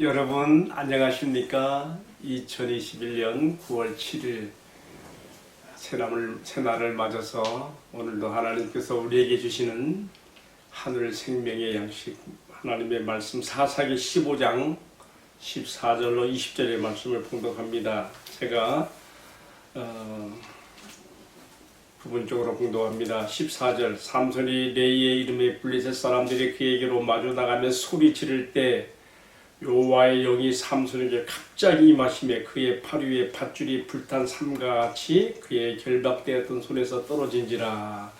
여러분 안녕하십니까? 2021년 9월 7일 새날을, 새날을 맞아서 오늘도 하나님께서 우리에게 주시는 하늘 생명의 양식 하나님의 말씀 사사기 15장 14절로 20절의 말씀을 봉독합니다. 제가 어, 부분적으로 공독합니다. 14절 삼손이 레이의 이름에 블리셋 사람들이 그에게로 마주 나가며 소리 지를 때 여호와의 영이 삼손에게 갑자기 임하심에 그의 팔 위에 밧줄이 불탄 삼과 같이 그의 결박되었던 손에서 떨어진지라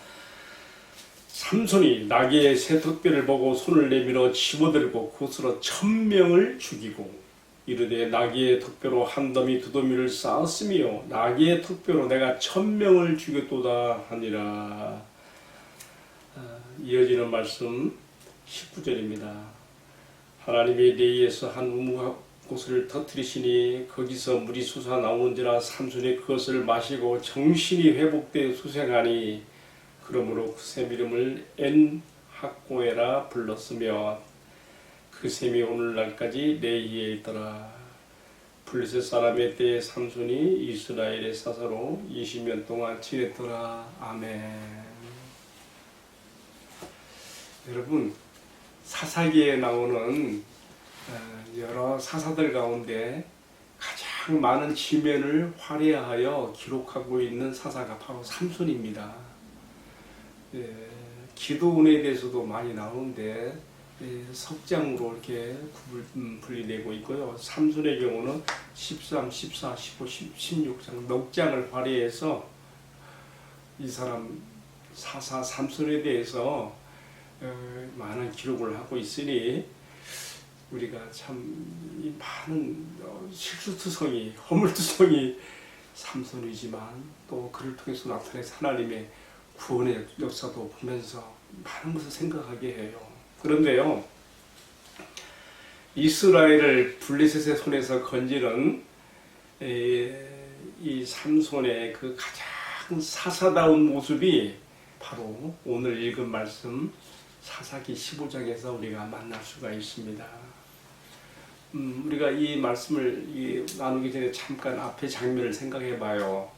삼손이 나귀의 새 턱뼈를 보고 손을 내밀어 집어들고 그것으로 천명을 죽이고 이르되 나귀의 턱뼈로 한 더미 두 더미를 쌓았으며 나귀의 턱뼈로 내가 천명을 죽였도다 하니라 아, 이어지는 말씀 19절입니다. 하나님의 레이에서 한 우무 곳을 터뜨리시니 거기서 물이 솟아 나오는지라 삼손이 그것을 마시고 정신이 회복되어 수생하니 그러므로 그샘 이름을 엔 학고에라 불렀으며 그 샘이 오늘날까지 레이에 있더라. 블레셋 사람의 때에 삼손이 이스라엘의 사사로 20년 동안 지냈더라. 아멘. 여러분 사사기에 나오는 어, 여러 사사들 가운데 가장 많은 지면을 화려하여 기록하고 있는 사사가 바로 삼손입니다. 예, 기도원에 대해서도 많이 나오는데 예, 석장으로 이렇게 음, 분리되고 있고요. 삼손의 경우는 13, 14, 15, 16장 넉 장을 발휘해서 이 사람 사사 삼손에 대해서 어, 많은 기록을 하고 있으니 우리가 참이 많은 어, 실수투성이 허물투성이 삼손이지만 또 그를 통해서 나타낸 하나님의 구원의 역사도 보면서 많은 것을 생각하게 해요. 그런데요, 이스라엘을 블리셋의 손에서 건지는 에, 이 삼손의 그 가장 사사다운 모습이 바로 오늘 읽은 말씀 사사기 15장에서 우리가 만날 수가 있습니다. 음, 우리가 이 말씀을 이, 나누기 전에 잠깐 앞에 장면을 생각해 봐요.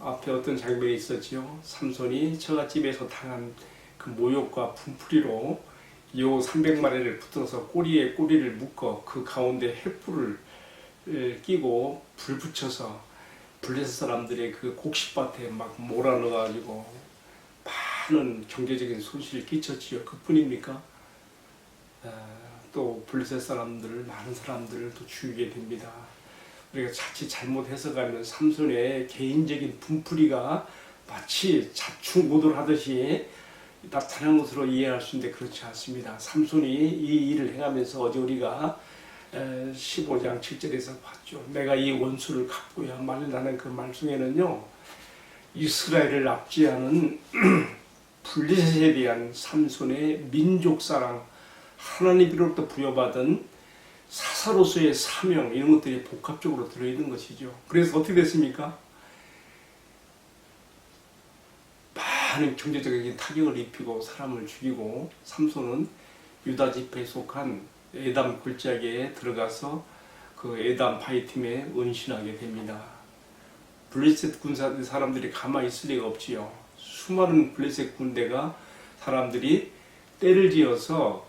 앞에 어떤 장면이 있었지요? 삼손이 처갓집에서 당한 그 모욕과 분풀이로 요 300마리를 붙들어서 꼬리에 꼬리를 묶어 그 가운데 횃불을 에, 끼고 불 붙여서 블레셋 사람들의 그 곡식밭에 막 몰아넣어가지고 많은 경제적인 손실을 끼쳤지요. 그뿐입니까? 아, 또 블레셋 사람들을 많은 사람들을 또 죽이게 됩니다. 우리가 자칫 잘못 해석하면 삼손의 개인적인 분풀이가 마치 자충고돌 하듯이 나타난 것으로 이해할 수 있는데 그렇지 않습니다. 삼손이 이 일을 행하면서 어제 우리가 15장 7절에서 봤죠. 내가 이 원수를 갚고야말 라는 그 말씀에는요. 이스라엘을 압제하는 블리셋에 대한 삼손의 민족 사랑, 하나님으로부터 부여받은 사사로서의 사명 이런 것들이 복합적으로 들어있는 것이죠. 그래서 어떻게 됐습니까? 많은 경제적인 타격을 입히고 사람을 죽이고 삼손은 유다 지파에 속한 에담 골짜기에 들어가서 그 에담 바이팀에 은신하게 됩니다. 블레셋 군사 사람들이 가만히 있을 리가 없지요. 수많은 블레셋 군대가 사람들이 때를 지어서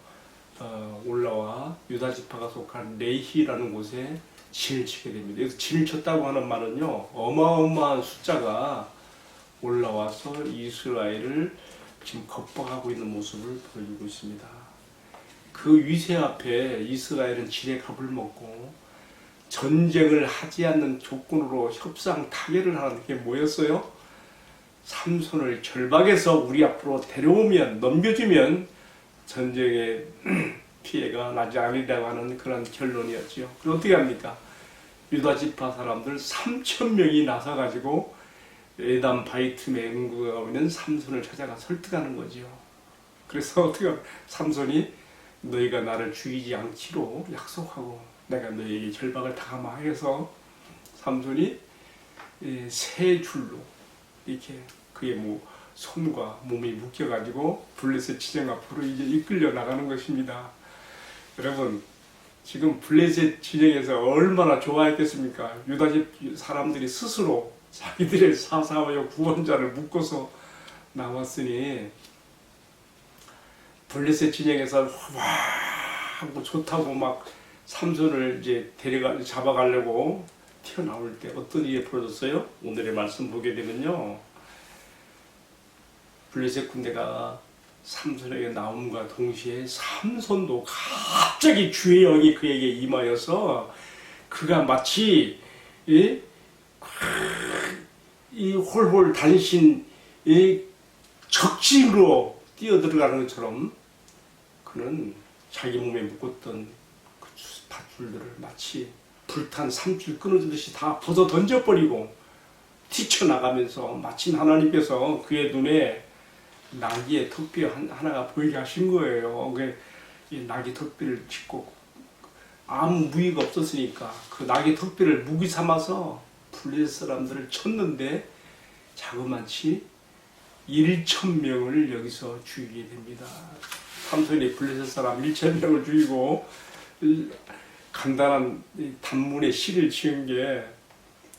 어, 올라와 유다 지파가 속한 레히라는 곳에 진을 치게 됩니다. 여기서 진을 쳤다고 하는 말은요 어마어마한 숫자가 올라와서 이스라엘을 지금 겁박하고 있는 모습을 보여주고 있습니다. 그 위세 앞에 이스라엘은 지레 겁을 먹고 전쟁을 하지 않는 조건으로 협상 타결을 하는 게 뭐였어요? 삼손을 결박해서 우리 앞으로 데려오면 넘겨주면 전쟁의 피해가 나지 않으리라고 하는 그런 결론이었죠. 그럼 어떻게 합니까? 유다 지파 사람들 3천 명이 나서 가지고 에담 바이틈의 응구가 있는 삼손을 찾아가 설득하는 거죠. 그래서 어떻게 삼손이 너희가 나를 죽이지 않기로 약속하고 내가 너희에게 절박을 당하마 해서 삼손이 세 줄로 이렇게 그의 뭐 손과 몸이 묶여가지고 블레셋 지정 앞으로 이제 이끌려 나가는 것입니다. 여러분 지금 블레셋 진영에서 얼마나 좋아했겠습니까? 유다 집 사람들이 스스로 자기들의 사사와 구원자를 묶어서 나왔으니 블레셋 진영에서 와 하고 좋다고 막 삼손을 이제 데려가 잡아가려고 튀어나올 때 어떤 일이 벌어졌어요? 오늘의 말씀 보게 되면요. 블레셋 군대가 삼손에게 나옴과 동시에 삼손도 갑자기 주의 영이 그에게 임하여서 그가 마치 이, 이 홀홀 단신 이 적진으로 뛰어들어가는 것처럼 그는 자기 몸에 묶었던 그 주- 밧줄들을 마치 불탄 삼줄 끊어지듯이 다 벗어 던져버리고 뛰쳐나가면서 마침 하나님께서 그의 눈에 나귀의 턱뼈 한- 하나가 보이게 하신 거예요. 그이 나귀 턱뼈를 짚고 아무 무의가 없었으니까 그 나귀 턱뼈를 무기 삼아서 블레셋 사람들을 쳤는데 자그마치 1천 명을 여기서 죽이게 됩니다. 삼손이 블레셋 사람 1천 명을 죽이고 이 간단한 이 단문의 시를 지은 게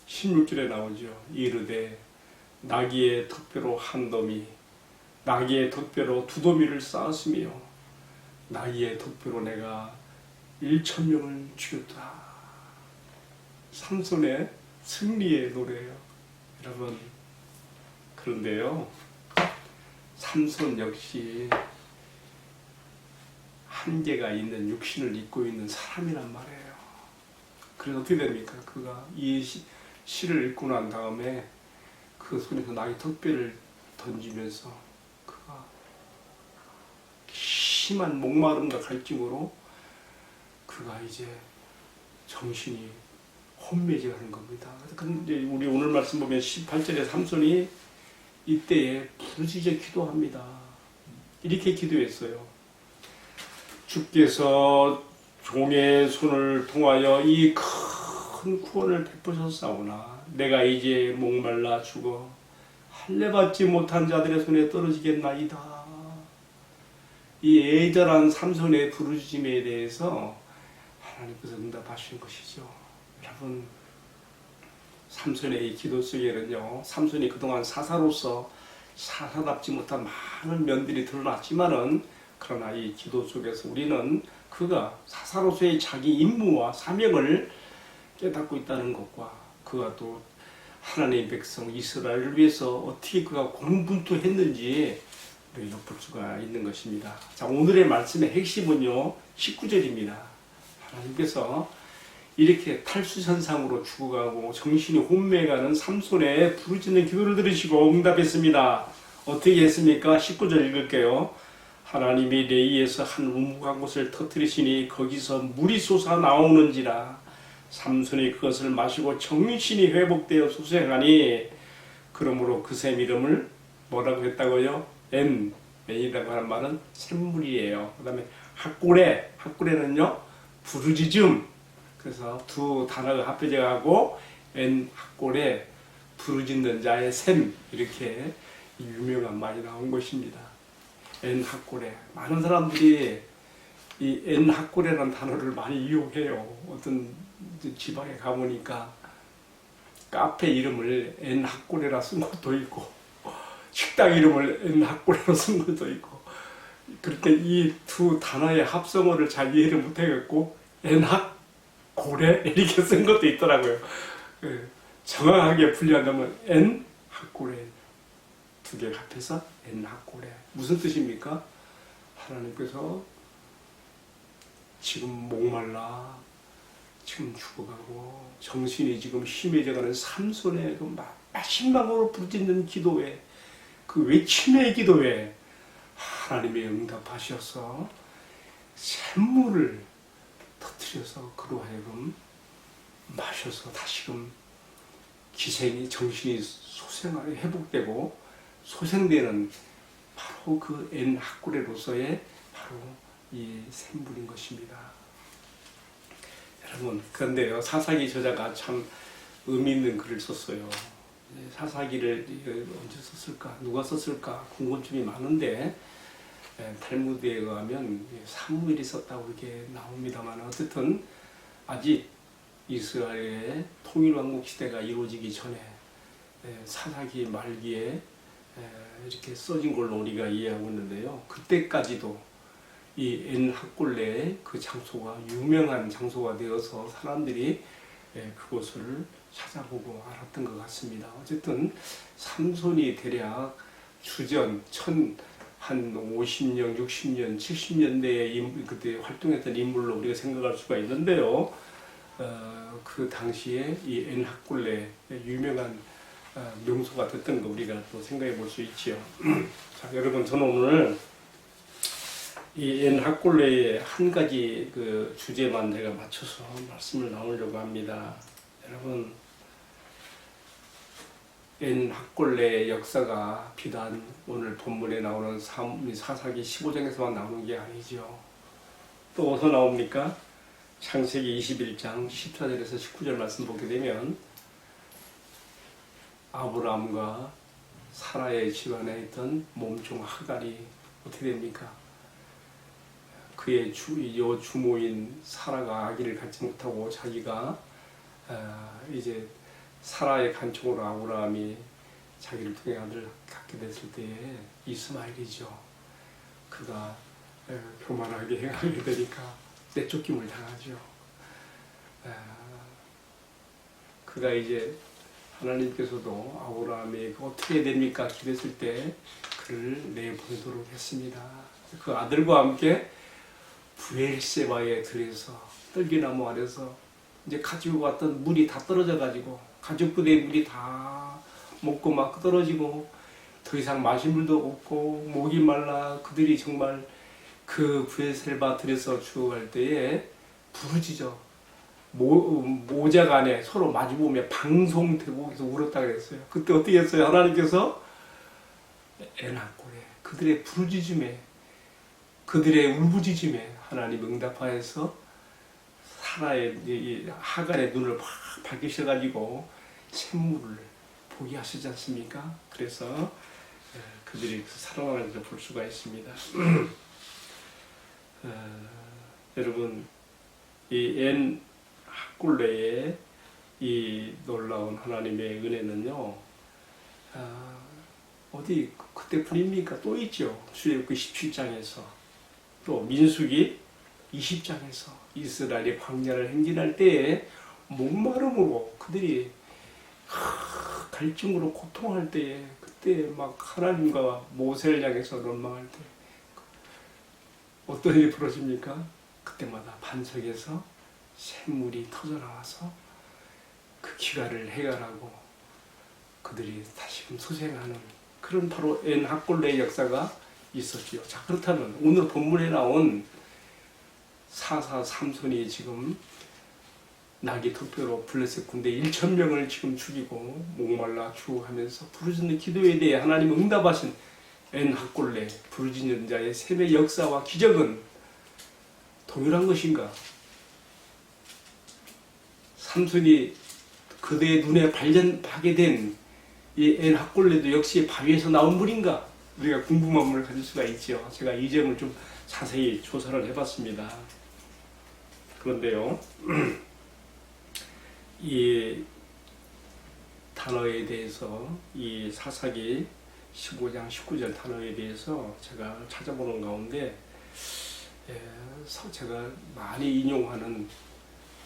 16절에 나오죠. 이르되 나귀의 턱뼈로 한 더미 나귀의 턱뼈로 두 더미를 쌓았으며 나귀의 턱뼈로 내가 1천 명을 죽였다. 삼손의 승리의 노래예요. 여러분 그런데요. 삼손 역시 한계가 있는 육신을 입고 있는 사람이란 말이에요. 그래서 어떻게 됩니까? 그가 이 시, 시를 읽고 난 다음에 그 손에서 나의 턱뼈를 던지면서 그가 심한 목마름과 갈증으로 그가 이제 정신이 혼미해지는 겁니다. 근데 우리 오늘 말씀 보면 18절에 삼손이 이때에 부르짖어 기도합니다. 이렇게 기도했어요. 주께서 종의 손을 통하여 이 큰 구원을 베푸셨사오나 내가 이제 목말라 죽어 할례 받지 못한 자들의 손에 떨어지겠나이다. 이 애절한 삼손의 부르짖음에 대해서 하나님께서 응답하신 것이죠. 여러분 삼손의 이 기도 속에는요, 삼손이 그동안 사사로서 사사답지 못한 많은 면들이 드러났지만은 그러나 이 기도 속에서 우리는 그가 사사로서의 자기 임무와 사명을 깨닫고 있다는 것과 그가 또 하나님의 백성 이스라엘을 위해서 어떻게 그가 공분투했는지 우리 엿볼 수가 있는 것입니다. 자, 오늘의 말씀의 핵심은요, 19절입니다. 하나님께서 이렇게 탈수현상으로 죽어가고 정신이 혼미해가는 삼손의 부르짖는 기도를 들으시고 응답했습니다. 어떻게 했습니까? 19절 읽을게요. 하나님이 레이에서 한 우묵한 곳을 터뜨리시니 거기서 물이 솟아 나오는지라 삼손이 그것을 마시고 정신이 회복되어 소생하니 그러므로 그 샘 이름을 뭐라고 했다고요? 엔 엔이라고 하는 말은 샘물이에요. 그 다음에 학고래 학고래는요 부르짖음 그래서 두 단어가 합해져 가고 엔 학고래 부르짖는 자의 샘 이렇게 유명한 말이 나온 것입니다. 엔 학고래 많은 사람들이 이엔 학고래라는 단어를 많이 이용해요. 어떤 지방에 가보니까 카페 이름을 엔 학고래라 쓴 것도 있고 식당 이름을 엔 학고래로 쓴 것도 있고 그렇게 이 두 단어의 합성어를 잘 이해를 못해갖고 엔학 고래 이렇게 쓴 것도 있더라고요. 그 정확하게 분류한다면 엔 학고래 두 개 합해서 엔 학고래 무슨 뜻입니까? 하나님께서 지금 목말라 지금 죽어가고 정신이 지금 심해져가는 삼손의 그 마- 마지막으로 부르짖는 기도에 그 외침의 기도에 하나님의 응답하셔서 샘물을 터뜨려서 그로 하여금 마셔서 다시금 기생이 정신이 소생하게 회복되고 소생되는 바로 그 엔 학구레로서의 바로 이 샘물인 것입니다. 여러분 그런데요 사사기 저자가 참 의미 있는 글을 썼어요. 사사기를 언제 썼을까 누가 썼을까 궁금증이 많은데 예, 탈무드에 의하면 예, 사무엘이 있었다고 이렇게 나옵니다만 어쨌든 아직 이스라엘의 통일왕국 시대가 이루어지기 전에 예, 사사기 말기에 예, 이렇게 써진 걸로 우리가 이해하고 있는데요. 그때까지도 이 엔 학골레의 그 장소가 유명한 장소가 되어서 사람들이 예, 그곳을 찾아보고 알았던 것 같습니다. 어쨌든 삼손이 대략 주전 천 한 50년, 60년, 70년대에 그때 활동했던 인물로 우리가 생각할 수가 있는데요. 어, 그 당시에 이 엔학골레 유명한 어, 명소가 됐던 거 우리가 또 생각해 볼 수 있지요. 자, 여러분 저는 오늘 이 엔 학골레의 한 가지 그 주제만 제가 맞춰서 말씀을 나누려고 합니다. 여러분 엔 학골레의 역사가 비단 오늘 본문에 나오는 사- 사사기 15장에서만 나오는 게 아니죠. 또 어디서 나옵니까? 창세기 21장 14절에서 19절 말씀 보게 되면 아브라함과 사라의 집안에 있던 몸종 하갈이 어떻게 됩니까? 그의 주, 여 주모인 사라가 아기를 갖지 못하고 자기가 아, 이제 사라의 간청으로 아브라함이 자기를 통해 아들을 갖게 됐을 때에 이스마엘이죠. 그가 에, 교만하게 행하게 되니까 내쫓김을 당하죠. 아, 그가 이제 하나님께서도 아브라함이 그 어떻게 됩니까? 기랬을 때 그를 내보내도록 했습니다. 그 아들과 함께 부엘세바에 들여서 떨기나무 아래서 이제 가지고 왔던 물이 다 떨어져 가지고 가죽 부대의 물이 다 먹고 막 떨어지고 더 이상 마실 물도 없고 목이 말라 그들이 정말 그 부엘세바 들여서 죽어갈 때에 부르짖어 모, 모자가 안에 서로 마주보며 방송되고 계속 울었다 그랬어요. 그때 어떻게 했어요? 하나님께서 애나꼴에 그들의 부르짖음에 그들의 울부짖음에 하나님 응답하여서 사라의 이- 이 하갈의 눈을 확 밝히셔가지고 샘물을 보게 하시지 않습니까? 그래서 에, 그들이 살아나는 것을 볼 수가 있습니다. 어, 여러분 이엔 학굴레의 이 놀라운 하나님의 은혜는요 아, 어디 그때뿐입니까? 또 있죠. 출애굽기 17장에서 또 민수기 20장에서 이스라엘이 광야를 행진할 때에 목마름으로 그들이 하, 갈증으로 고통할 때에 그때 막 하나님과 모세를 향해서 런망할 때 어떤 일이 벌어집니까? 그때마다 반석에서 샘물이 터져 나와서 그 기가를 해결하고 그들이 다시금 소생하는 그런 바로 엔 학골레의 역사가 있었지요. 자 그렇다면 오늘 본문에 나온 사사 삼손이 지금 나기 특별로 블레셋 군대 1천 명을 지금 죽이고 목말라 죽어가면서 부르짖는 기도에 대해 하나님 응답하신 엔 학골레 부르짖는 자의 셈의 역사와 기적은 동일한 것인가? 삼손이 그대의 눈에 발견하게 된 이 엔 학골레도 역시 바위에서 나온 물인가? 우리가 궁금함을 가질 수가 있죠. 제가 이 점을 좀 자세히 조사를 해봤습니다. 그런데요, 이 단어에 대해서 이 사사기 15장 19절 단어에 대해서 제가 찾아보는 가운데 에, 서- 제가 많이 인용하는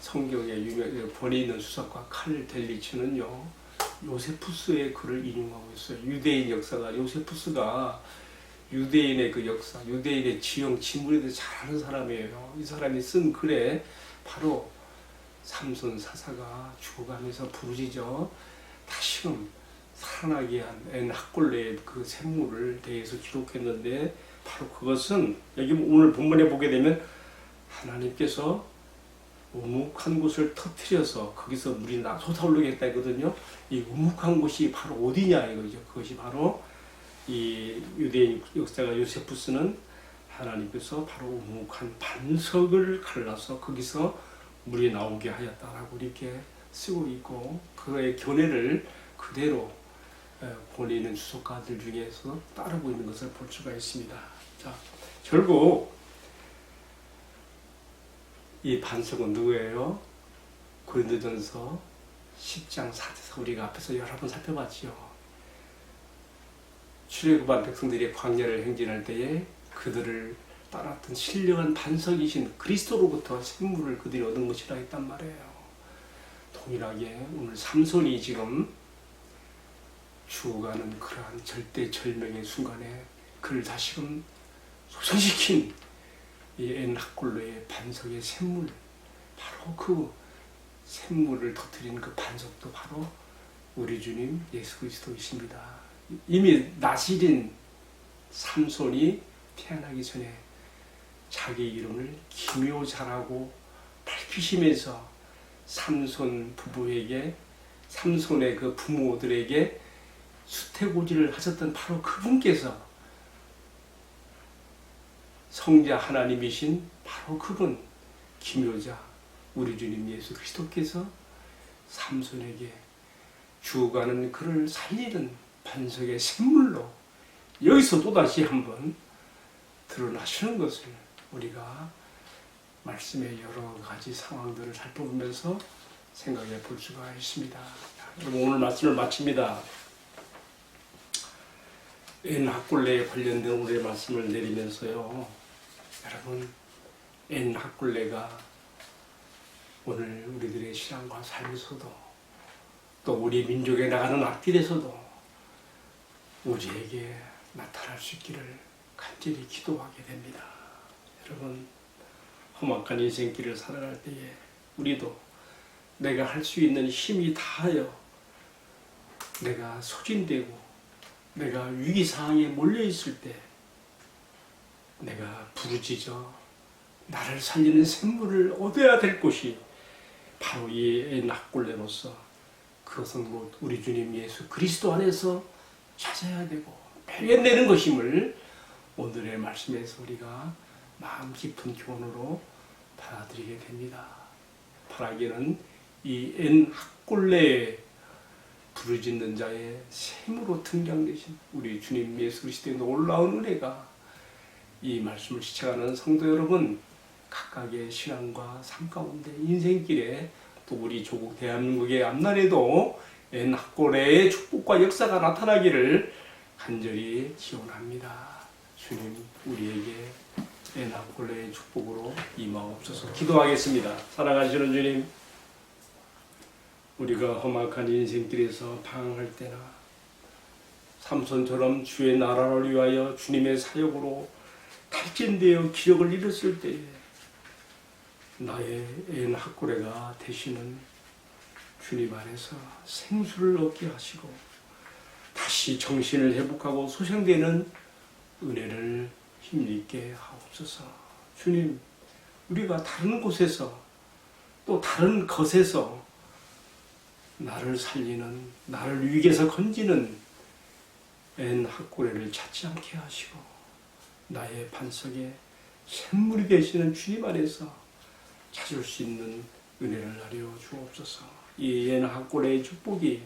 성경의 유명 번에 있는 수석과 칼 델리치는요 요세푸스의 글을 인용하고 있어요. 유대인 역사가 요세푸스가 유대인의 그 역사, 유대인의 지형, 지물에 대해 잘 아는 사람이에요. 이 사람이 쓴 글에 바로 삼손 사사가 죽어가면서 부르짖어 다시금 살아나게 한엔 학골레의 그 샘물을 대해서 기록했는데 바로 그것은 여기 오늘 본문에 보게 되면 하나님께서 우묵한 곳을 터트려서 거기서 물이 나 솟아오르게 했다 했거든요. 이 우묵한 곳이 바로 어디냐 이거죠. 그것이 바로 이 유대인 역사가 요세푸스는 하나님께서 바로 우묵한 반석을 갈라서 거기서 물이 나오게 하였다라고 이렇게 쓰고 있고 그의 견해를 그대로 에, 보내는 주석가들 중에서 따르고 있는 것을 볼 수가 있습니다. 자, 결국 이 반석은 누구예요? 고린도전서 10장 4절에서 우리가 앞에서 여러 번 살펴봤지요. 출애굽한 백성들이 광야를 행진할 때에 그들을 따랐던 신령한 반석이신 그리스도로부터 생물을 그들이 얻은 것이라 했단 말이에요. 동일하게 오늘 삼손이 지금 죽어가는 그러한 절대 절명의 순간에 그를 다시금 소생시킨 이 엔학골로의 반석의 샘물 바로 그 샘물을 터뜨리는 그 반석도 바로 우리 주님 예수 그리스도이십니다. 이미 나시린 삼손이 태어나기 전에 자기 이름을 기묘자라고 밝히시면서 삼손 부부에게 삼손의 그 부모들에게 수태고지를 하셨던 바로 그분께서 성자 하나님이신 바로 그분 기묘자 우리 주님 예수 그리스도께서 삼손에게 죽어가는 그를 살리는 반석의 샘물로 여기서 또다시 한번 드러나시는 것을 우리가 말씀의 여러 가지 상황들을 살펴보면서 생각해 볼 수가 있습니다. 여러분 오늘 말씀을 마칩니다. N 학굴레에 관련된 오늘의 말씀을 내리면서요. 여러분 N 학굴레가 오늘 우리들의 신앙과 삶에서도 또 우리 민족에 나가는 앞길에서도 우리에게 나타날 수 있기를 간절히 기도하게 됩니다. 여러분 험악한 인생길을 살아갈 때에 우리도 내가 할 수 있는 힘이 다하여 내가 소진되고 내가 위기 상황에 몰려 있을 때 내가 부르짖어 나를 살리는 샘물을 얻어야 될 곳이 바로 이 낙골레로서 그것은 곧 우리 주님 예수 그리스도 안에서 찾아야 되고 발견되는 것임을 오늘의 말씀에서 우리가 마음 깊은 교훈으로 받아들이게 됩니다. 바라기는 이 N 학골레에 부르짖는 자의 샘으로 등장되신 우리 주님 예수 그리스도의 놀라운 은혜가 이 말씀을 시청하는 성도 여러분 각각의 신앙과 삶 가운데 인생길에 또 우리 조국 대한민국의 앞날에도 N 학골의 축복과 역사가 나타나기를 간절히 기원합니다. 주님 우리에게 N 학골의 축복으로 임하옵소서 기도하겠습니다. 사랑하시는 주님 우리가 험악한 인생길에서 방황할 때나 삼손처럼 주의 나라를 위하여 주님의 사역으로 탈진되어 기력을 잃었을 때에 나의 앤 학고래가 되시는 주님 안에서 생수를 얻게 하시고 다시 정신을 회복하고 소생되는 은혜를 힘있게 하옵소서. 주님, 우리가 다른 곳에서 또 다른 것에서 나를 살리는 나를 위기에서 건지는 앤 학고래를 찾지 않게 하시고 나의 반석에 샘물이 되시는 주님 안에서 찾을 수 있는 은혜를 하려 주옵소서. 이앤 학고래의 축복이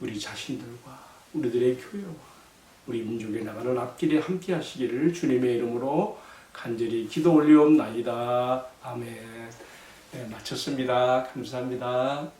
우리 자신들과 우리들의 교회와 우리 민족에 나가는 앞길에 함께 하시기를 주님의 이름으로 간절히 기도 올리옵나이다. 아멘. 네, 마쳤습니다. 감사합니다.